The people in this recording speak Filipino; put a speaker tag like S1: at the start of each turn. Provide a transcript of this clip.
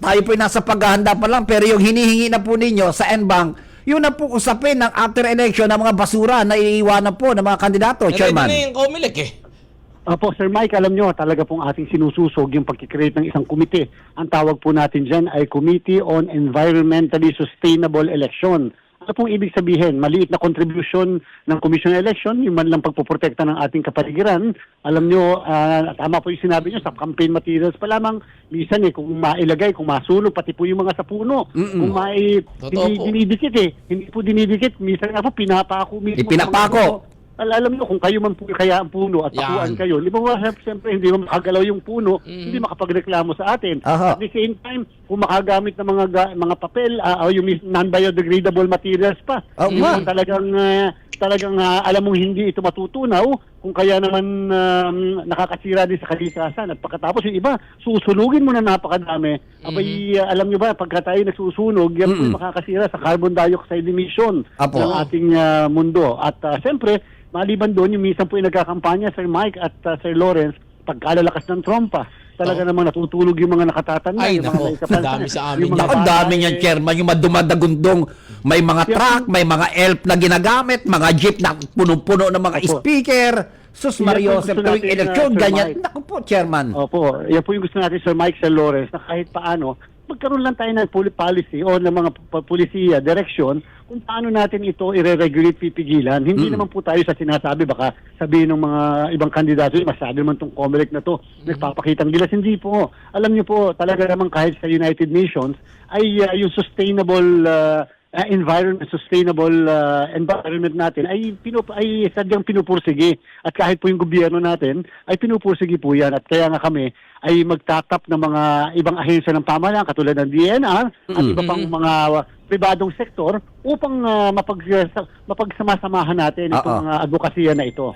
S1: tayo po nasa paghahanda pa lang pero yung hinihingi na po ninyo sa NBank, yun na po usapin ng after election ng mga basura na iiwanan po ng mga kandidato,
S2: Ready
S1: Chairman.
S2: na yung Comelec eh.
S3: Opo, Sir Mike, alam nyo, talaga pong ating sinususog yung pagkikreate ng isang komite. Ang tawag po natin dyan ay Committee on Environmentally Sustainable Election. Ano pong ibig sabihin? Maliit na contribution ng Commission on Election, yung man lang pagpoprotekta ng ating kapaligiran. Alam nyo, ah, tama po yung sinabi nyo, sa campaign materials pa lamang, minsan eh, kung mailagay, kung masunog, pati po yung mga sa puno. Kung mai, hindi, dinidikit eh. Hindi po dinidikit. Minsan nga po, pinapako mismo.
S1: Ipinapako.
S3: Al- alam nyo, kung kayo man po kaya ang puno at
S2: Yan.
S3: pakuan kayo, di ba siyempre hindi mo makagalaw yung puno,
S2: Mm.
S3: hindi makapagreklamo sa atin.
S1: Aha.
S3: At the same time, kung makagamit ng mga ga- mga papel ah, o yung mis- non-biodegradable materials pa,
S1: Oo
S3: yung
S1: nga.
S3: talagang ah, talagang ah, alam mong hindi ito matutunaw, kung kaya naman um, nakakasira din sa kalikasan. At pagkatapos yung iba, susunugin mo na napakadami. Abay, ah, alam nyo ba, pagka tayo nasusunog, yan po yung makakasira sa carbon dioxide emission
S1: Apo.
S3: ng ating ah, mundo. At ah, siyempre, maliban doon, yung minsan po yung nagkakampanya, Sir Mike at ah, Sir Lawrence, pagkalalakas ng trompa, talaga
S2: Oo.
S3: namang natutulog yung mga nakatatanda.
S2: Ay,
S3: yung
S2: nako,
S3: mga
S2: dami sa amin
S3: Yung mga bata,
S1: dami niyan,
S3: eh,
S1: Chairman. Yung madumadagundong, may mga
S3: Yeah.
S1: truck, may mga elf na ginagamit, mga jeep na punong-puno ng mga
S3: Opo.
S1: speaker. Sus Mario, sa tuwing eleksyon,
S3: uh,
S1: ganyan.
S3: Mike.
S1: Naku po, Chairman.
S3: Opo, yan po yung gusto natin, Sir Mike, Sir Lawrence, na kahit paano, magkaroon lang tayo ng poli- policy o ng mga polisiya, direction, kung paano natin ito i-regulate, pipigilan. Hindi
S1: Mm.
S3: naman po tayo sa sinasabi, baka sabihin ng mga ibang kandidato, "Eh, masyado naman itong COMELEC na to, nagpapakitang gilas. Hindi po. Alam niyo po, talaga naman kahit sa United Nations, ay uh, yung sustainable uh, uh, environment, sustainable uh, environment natin ay pinup ay sadyang pinupursige at kahit po yung gobyerno natin ay pinupursige po yan at kaya nga kami ay magtatap ng mga ibang ahensya ng pamahalaan katulad ng DNR at iba pang mga uh, pribadong sektor upang uh, mapag mapagsama-samahan natin itong
S1: Oo.
S3: uh, advokasya na ito.